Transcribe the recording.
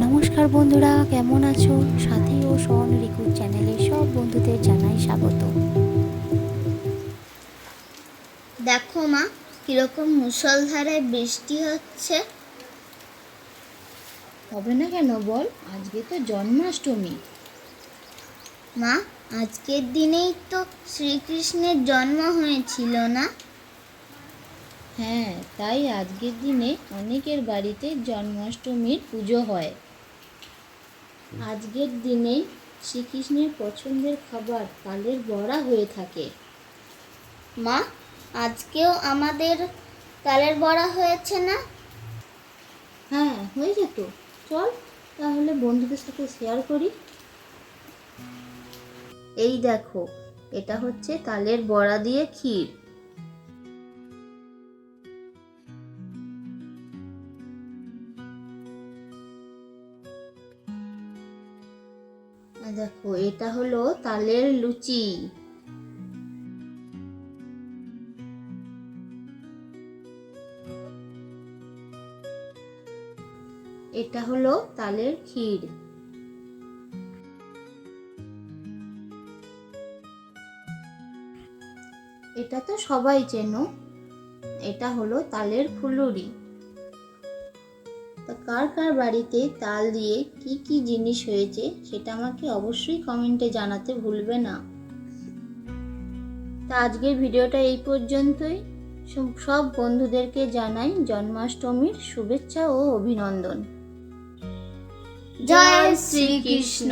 নমস্কার বন্ধুরা কেমন আছো? সাথী ও সন রিকুর চ্যানেলে সব বন্ধুদের জানাই স্বাগত। দেখো মা কীরকম মুষলধারে বৃষ্টি হচ্ছে। হবে না কেন বল? আজকে তো জন্মাষ্টমী। মা আজকের দিনেই তো শ্রীকৃষ্ণের জন্ম হয়েছিল না? হ্যাঁ তাই আজকের দিনে অনেকের বাড়িতে জন্মাষ্টমীর পুজো হয়। আজকের দিনেই শ্রীকৃষ্ণের পছন্দের খাবার তালের বড়া হয়ে থাকে। মা আজকেও আমাদের তালের বড়া হয়েছে না? হ্যাঁ হয়ে যেত। চল তাহলে বন্ধুদের সাথে শেয়ার করি। এই দেখো এটা হচ্ছে তালের বড়া দিয়ে ক্ষীর। দেখো, এটা হলো তালের লুচি। এটা হলো তালের ক্ষীর। এটা তো সবাই চেনো, এটা হলো তালের ফুলুরি। তা কার কার বাড়িতে তাল দিয়ে কি কি জিনিস হয়েছে সেটা আমাকে অবশ্যই কমেন্টে জানাতে ভুলবে না। তা আজকের ভিডিওটা এই পর্যন্তই। সব- বন্ধুদেরকে জানাই জন্মাষ্টমীর শুভেচ্ছা ও অভিনন্দন। জয় শ্রীকৃষ্ণ।